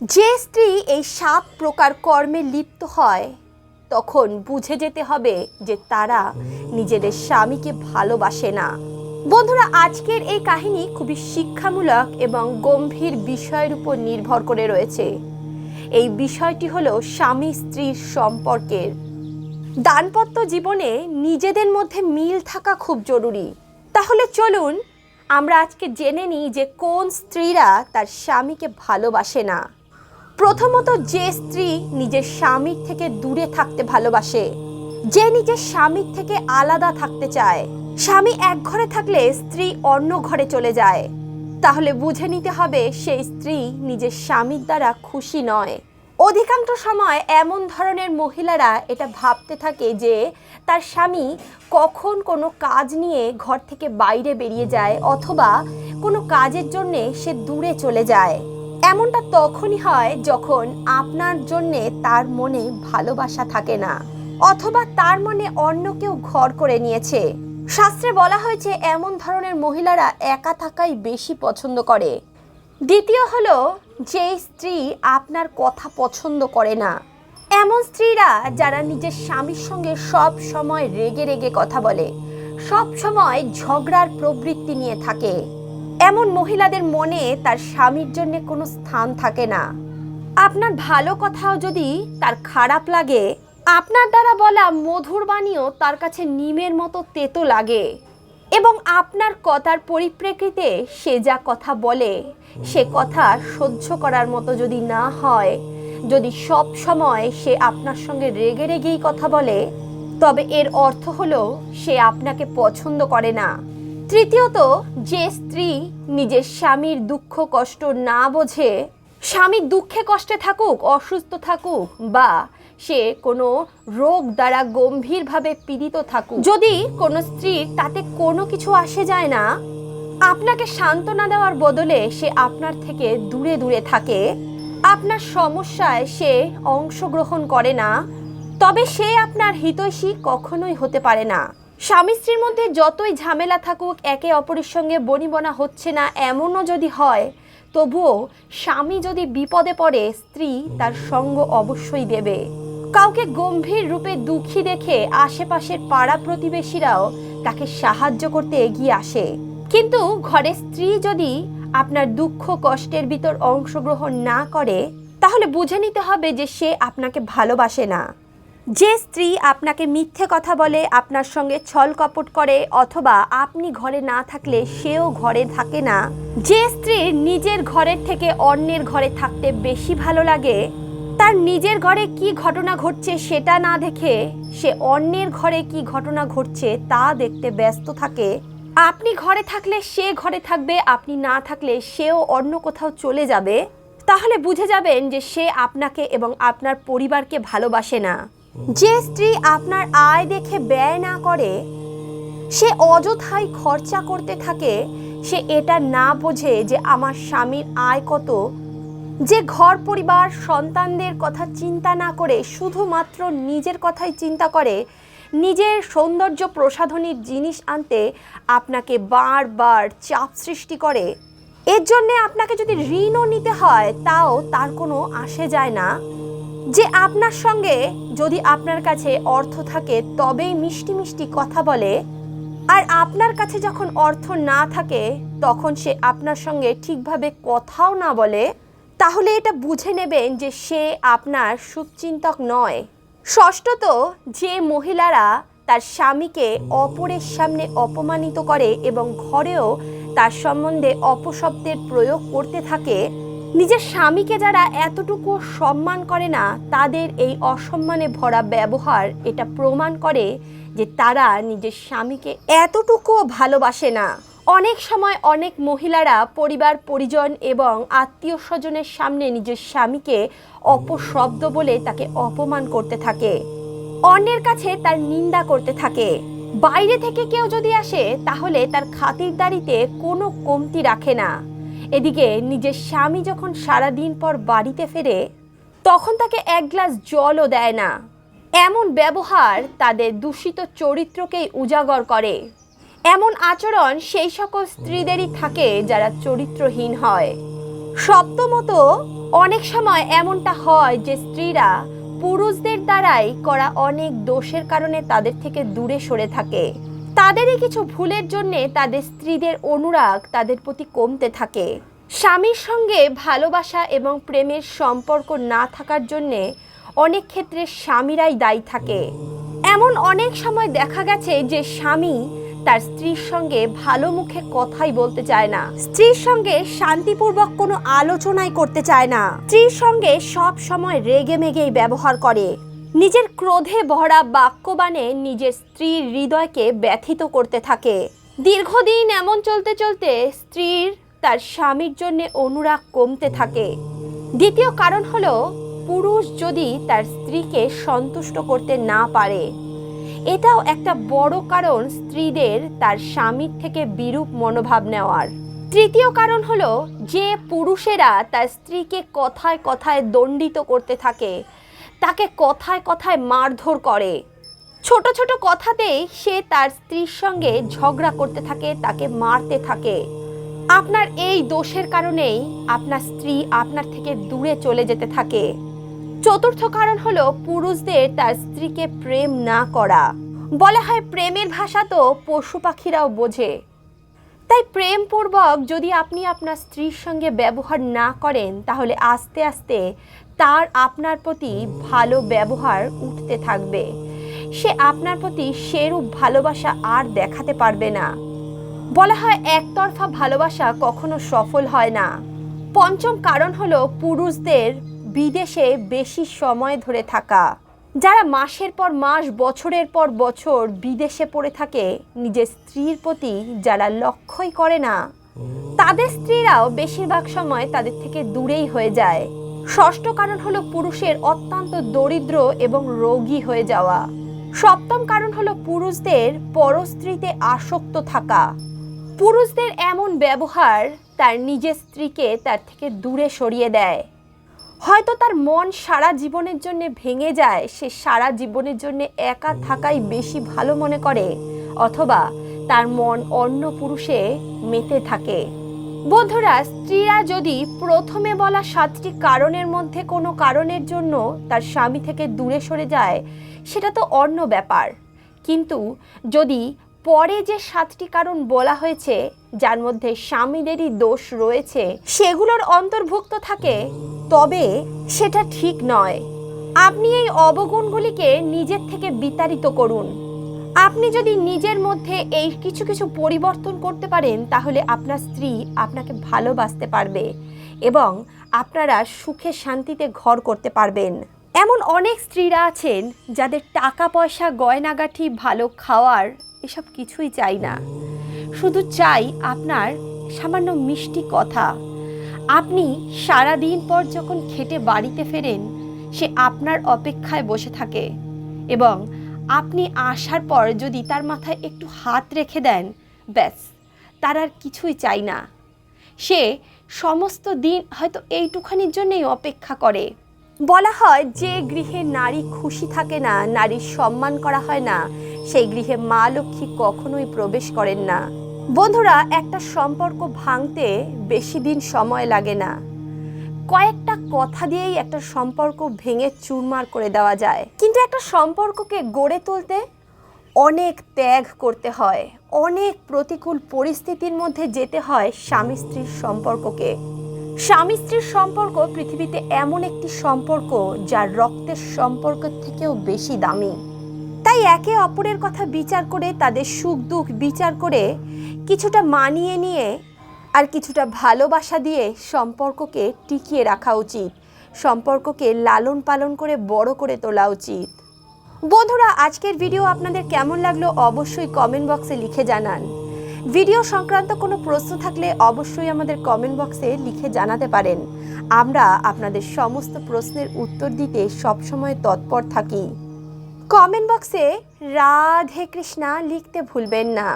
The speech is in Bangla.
যে স্ত্রী এই সাত প্রকার কর্মে লিপ্ত হয়, তখন বুঝে যেতে হবে যে তারা নিজেদের স্বামীকে ভালোবাসে না। বন্ধুরা, আজকের এই কাহিনী খুবই শিক্ষামূলক এবং গম্ভীর বিষয়ের উপর নির্ভর করে রয়েছে। এই বিষয়টি হলো স্বামী স্ত্রীর সম্পর্কের। দানপত্য জীবনে নিজেদের মধ্যে মিল থাকা খুব জরুরি। তাহলে চলুন, আমরা আজকে জেনে নিই যে কোন স্ত্রীরা তার স্বামীকে ভালোবাসে না। প্রথমত যে স্ত্রী নিজের স্বামীর থেকে দূরে থাকতে ভালোবাসে, যে নিজের স্বামীর থেকে আলাদা থাকতে চায়। স্বামী এক ঘরে থাকলে স্ত্রী অন্য ঘরে চলে যায়। তাহলে বুঝে নিতে হবে সেই স্ত্রী নিজের স্বামীর দ্বারা খুশি নয়। অধিকাংশ সময় এমন ধরনের মহিলারা এটা ভাবতে থাকে যে তার স্বামী কখন কোনো কাজ নিয়ে ঘর থেকে বাইরে বেরিয়ে যায় অথবা কোনো কাজের জন্যে সে দূরে চলে যায়। এমনটা তখনই হয় যখন আপনার জন্যে তার মনে ভালোবাসা থাকে না, অথবা তার মনে অন্য কেউ ঘর করে নিয়েছে। শাস্ত্রে বলা হয়েছে, এমন ধরনের মহিলারা একা থাকাই বেশি পছন্দ করে। দ্বিতীয় হলো যে স্ত্রী আপনার কথা পছন্দ করে না। এমন স্ত্রীরা যারা নিজের স্বামীর সঙ্গে সব সময় রেগে রেগে কথা বলে, সব সময় ঝগড়ার প্রবৃত্তি নিয়ে থাকে। এমন মহিলাদের মনে তার স্বামীর জন্য কোনো স্থান থাকে না। আপনার ভালো কথাও যদি তার খারাপ লাগে, আপনার দ্বারা বলা মধুর বাণীও তার কাছে নিমের মতো তেতো লাগে। এবং আপনার কথার পরিপ্রেক্ষিতে সে যা কথা বলে, সে কথা সহ্য করার মতো যদি না হয়, যদি সব সময় সে আপনার সঙ্গে রেগে রেগেই কথা বলে, তবে এর অর্থ হলো সে আপনাকে পছন্দ করে না। তৃতীয়ত, যে স্ত্রী নিজের স্বামীর দুঃখ, কষ্ট না বোঝে, স্বামী দুঃখে কষ্টে থাকুক, অসুস্থ থাকুক, বা সে কোনো রোগ দ্বারা গম্ভীরভাবে পীড়িত থাকুক। যদি কোনো স্ত্রীর তাতে কোনো কিছু আসে যায় না, আপনাকে সান্ত্বনা দেওয়ার বদলে সে আপনার থেকে দূরে দূরে থাকে। আপনার সমস্যায় সে অংশগ্রহণ করে না, তবে সে আপনার হিতৈষী কখনোই হতে পারে না। স্বামী স্ত্রীর মধ্যে যতই ঝামেলা থাকুক, একে অপরের সঙ্গে বনিবনা হচ্ছে না, এমনও যদি হয়, তবুও স্বামী যদি বিপদে পড়ে, স্ত্রী তার সঙ্গ অবশ্যই দেবে। কাউকে গম্ভীর রূপে দুঃখী দেখে আশেপাশের পাড়া প্রতিবেশীরাও তাকে সাহায্য করতে এগিয়ে আসে। কিন্তু ঘরে স্ত্রী যদি আপনার দুঃখ, কষ্টের ভিতর অংশগ্রহণ না করে, তাহলে বুঝে নিতে হবে যে সে আপনাকে ভালোবাসে না। যে স্ত্রী আপনাকে মিথ্যে কথা বলে, আপনার সঙ্গে ছল কপট করে অথবা আপনি ঘরে না থাকলে সেও ঘরে থাকে না, যে স্ত্রীর নিজের ঘরের থেকে অন্যের ঘরে থাকতে বেশি ভালো লাগে, তার নিজের ঘরে কি ঘটনা ঘটছে সেটা না দেখে সে অন্যের ঘরে কি ঘটনা ঘটছে তা দেখতে ব্যস্ত থাকে। আপনি ঘরে থাকলে সে ঘরে থাকবে, আপনি না থাকলে সেও অন্য কোথাও চলে যাবে। তাহলে বুঝে যাবেন যে সে আপনাকে এবং আপনার পরিবারকে ভালোবাসে না। যে স্ত্রী আপনার আয় দেখে ব্যয় না করে, সে অযথাই খরচা করতে থাকে, সে এটা না বোঝে যে আমার স্বামীর আয় কত। যে ঘর পরিবার, সন্তানদের কথা চিন্তা না করে, শুধুমাত্র নিজের কথাই চিন্তা করে, নিজের সৌন্দর্য প্রসাধনীর জিনিস আনতে আপনাকে বারবার চাপ সৃষ্টি করে। এর জন্যে আপনাকে যদি ঋণও নিতে হয়, তাও তার কোনো আসে যায় না। যে আপনার সঙ্গে যদি আপনার কাছে অর্থ থাকে, তবেই মিষ্টি মিষ্টি কথা বলে। আর আপনার কাছে যখন অর্থ না থাকে, তখন সে আপনার সঙ্গে ঠিকভাবে কথাও না বলে। তাহলে এটা বুঝে নেবেন যে সে আপনার শুভচিন্তক নয়। ষষ্ঠত, যে মহিলারা তার স্বামীকে অপরের সামনে অপমানিত করে এবং ঘরেও তার সম্বন্ধে অপশব্দের প্রয়োগ করতে থাকে নিজের স্বামীকে যারা এতটুকু সম্মান করে না, তাদের এই অসম্মানে ভরা ব্যবহার এটা প্রমাণ করে যে তারা নিজের স্বামীকে এতটুকুও ভালোবাসে না। অনেক সময় অনেক মহিলারা পরিবার, পরিজন এবং আত্মীয় স্বজনের সামনে নিজের স্বামীকে অপশব্দ বলে তাকে অপমান করতে থাকে। অন্যের কাছে তার নিন্দা করতে থাকে। বাইরে থেকে কেউ যদি আসে, তাহলে তার খাতিরদারিতে কোনো কমতি রাখে না। এদিকে নিজের স্বামী যখন সারাদিন পর বাড়িতে ফেরে, তখন তাকে এক গ্লাস জলও দেয় না। এমন ব্যবহার তাদের দূষিত চরিত্রকেই উজাগর করে। এমন আচরণ সেই সকল স্ত্রীদেরই থাকে যারা চরিত্রহীন হয়। সপ্তমত, অনেক সময় এমনটা হয় যে স্ত্রীরা পুরুষদের দ্বারাই করা অনেক দোষের কারণে তাদের থেকে দূরে সরে থাকে। তাদেরই কিছু ভুলের জন্যে তাদের স্ত্রীদের অনুরাগ তাদের প্রতি কমতে থাকে। স্বামীর সঙ্গে ভালোবাসা এবং প্রেমের সম্পর্ক না থাকার জন্যে অনেক ক্ষেত্রে স্বামীরাই দায়ী থাকে। এমন অনেক সময় দেখা গেছে যে স্বামী তার স্ত্রীর সঙ্গে ভালো মুখে কথাই বলতে চায় না। স্ত্রীর সঙ্গে শান্তিপূর্বক কোনো আলোচনাই করতে চায় না। স্ত্রীর সঙ্গে সব সময় রেগে মেগেই ব্যবহার করে। নিজের ক্রোধে ভরা বাক্যবাণে নিজের স্ত্রীর হৃদয়কে ব্যথিত করতে থাকে। দীর্ঘদিন এমন চলতে চলতে স্ত্রীর তার স্বামীর জন্য অনুরাগ কমতে থাকে। দ্বিতীয় কারণ হলো, পুরুষ যদি তার স্ত্রীকে সন্তুষ্ট করতে না পারে। এটাও একটা বড় কারণ স্ত্রীদের তার স্বামীর থেকে বিরূপ মনোভাব নেওয়ার। তৃতীয় কারণ হলো, যে পুরুষেরা তার স্ত্রীকে কথায় কথায় দণ্ডিত করতে থাকে তাকে কথায় কথায় মারধর করে। ছোট ছোট কথাতেই সে তার স্ত্রীর সঙ্গে ঝগড়া করতে থাকে, তাকে মারতে থাকে। আপনার এই দোষের কারণেই আপনার স্ত্রী আপনার থেকে দূরে চলে যেতে থাকে। চতুর্থ কারণ হলো পুরুষদের তার স্ত্রীকে প্রেম না করা। বলা হয় প্রেমের ভাষা তো পশু পাখিরাও বোঝে। তাই প্রেমপূর্বক যদি আপনি আপনার স্ত্রীর সঙ্গে ব্যবহার না করেন, তাহলে আস্তে আস্তে তার আপনার প্রতি ভালো ব্যবহার উঠতে থাকবে। সে আপনার প্রতি সেরূপ ভালোবাসা আর দেখাতে পারবে না। বলা হয় একতরফা ভালোবাসা কখনো সফল হয় না। পঞ্চম কারণ হলো পুরুষদের বিদেশে বেশি সময় ধরে থাকা। যারা মাসের পর মাস, বছরের পর বছর বিদেশে পড়ে থাকে, নিজের স্ত্রীর প্রতি যারা লক্ষ্যই করে না, তাদের স্ত্রীরাও বেশিরভাগ সময় তাদের থেকে দূরেই হয়ে যায়। ষষ্ঠ কারণ হলো পুরুষের অত্যন্ত দরিদ্র এবং রোগী হয়ে যাওয়া। সপ্তম কারণ হলো পুরুষদের পরস্ত্রীতে আসক্ত থাকা। পুরুষদের এমন ব্যবহার তার নিজের স্ত্রীকে তার থেকে দূরে সরিয়ে দেয়। হয়তো তার মন সারা জীবনের জন্য ভেঙে যায়, সে সারা জীবনের জন্য একা থাকাই বেশি ভালো মনে করে, অথবা তার মন অন্য পুরুষে মেতে থাকে। বন্ধুরা, স্ত্রীরা যদি প্রথমে বলা সাতটি কারণের মধ্যে কোনো কারণের জন্য তার স্বামী থেকে দূরে সরে যায়, সেটা তো অন্য ব্যাপার। কিন্তু যদি পরে যে সাতটি কারণ বলা হয়েছে, যার মধ্যে স্বামীদেরই দোষ রয়েছে, সেগুলোর অন্তর্ভুক্ত থাকে, তবে সেটা ঠিক নয়। আপনি এই অবগুণগুলিকে নিজের থেকে বিতাড়িত করুন। আপনি যদি নিজের মধ্যে এই কিছু কিছু পরিবর্তন করতে পারেন, তাহলে আপনার স্ত্রী আপনাকে ভালোবাসতে পারবে এবং আপনারা সুখে শান্তিতে ঘর করতে পারবেন। এমন অনেক স্ত্রীরা আছেন, যাদের টাকা পয়সা গয়নাগাঠি, ভালো খাওয়ার এসব কিছুই চাই না। শুধু চাই আপনার সামান্য মিষ্টি কথা। আপনি সারা দিন পর যখন খেটে বাড়িতে ফেরেন, সে আপনার অপেক্ষায় বসে থাকে এবং আপনি আসার পর যদি তার মাথায় একটু হাত রেখে দেন, ব্যাস, তার আর কিছুই চাই না। সে সমস্ত দিন হয়তো এইটুখানির জন্যই অপেক্ষা করে। বলা হয় যে গৃহে নারী খুশি থাকে না, নারীর সম্মান করা হয় না। সেই গৃহে মা লক্ষ্মী কখনোই প্রবেশ করেন না। বন্ধুরা, একটা সম্পর্ক ভাঙতে বেশি দিন সময় লাগে না। কয়েকটা কথা দিয়েই একটা সম্পর্ক ভেঙে চুরমার করে দেওয়া যায়। কিন্তু একটা সম্পর্ককে গড়ে তুলতে অনেক ত্যাগ করতে হয়। অনেক প্রতিকূল পরিস্থিতির মধ্যে যেতে হয় স্বামী স্ত্রীর সম্পর্ককে। স্বামী স্ত্রীর সম্পর্ক পৃথিবীতে এমন একটি সম্পর্ক যা রক্তের সম্পর্কের থেকেও বেশি দামি। তাই একে অপরের কথা বিচার করে, তাদের সুখ দুঃখ বিচার করে কিছুটা মানিয়ে নিয়ে আর কিছুটা ভালোবাসা দিয়ে সম্পর্ককে টিকিয়ে রাখা উচিত। সম্পর্ককে লালন পালন করে বড় করে তোলা উচিত। বন্ধুরা, আজকের ভিডিও আপনাদের কেমন লাগল অবশ্যই কমেন্ট বক্সে লিখে জানান। ভিডিও সংক্রান্ত কোনো প্রশ্ন থাকলে অবশ্যই আমাদের কমেন্ট বক্সে লিখে জানাতে পারেন। আমরা আপনাদের সমস্ত প্রশ্নের উত্তর দিতে সবসময় তৎপর থাকি। কমেন্ট বক্সে রাধে কৃষ্ণা লিখতে ভুলবেন না।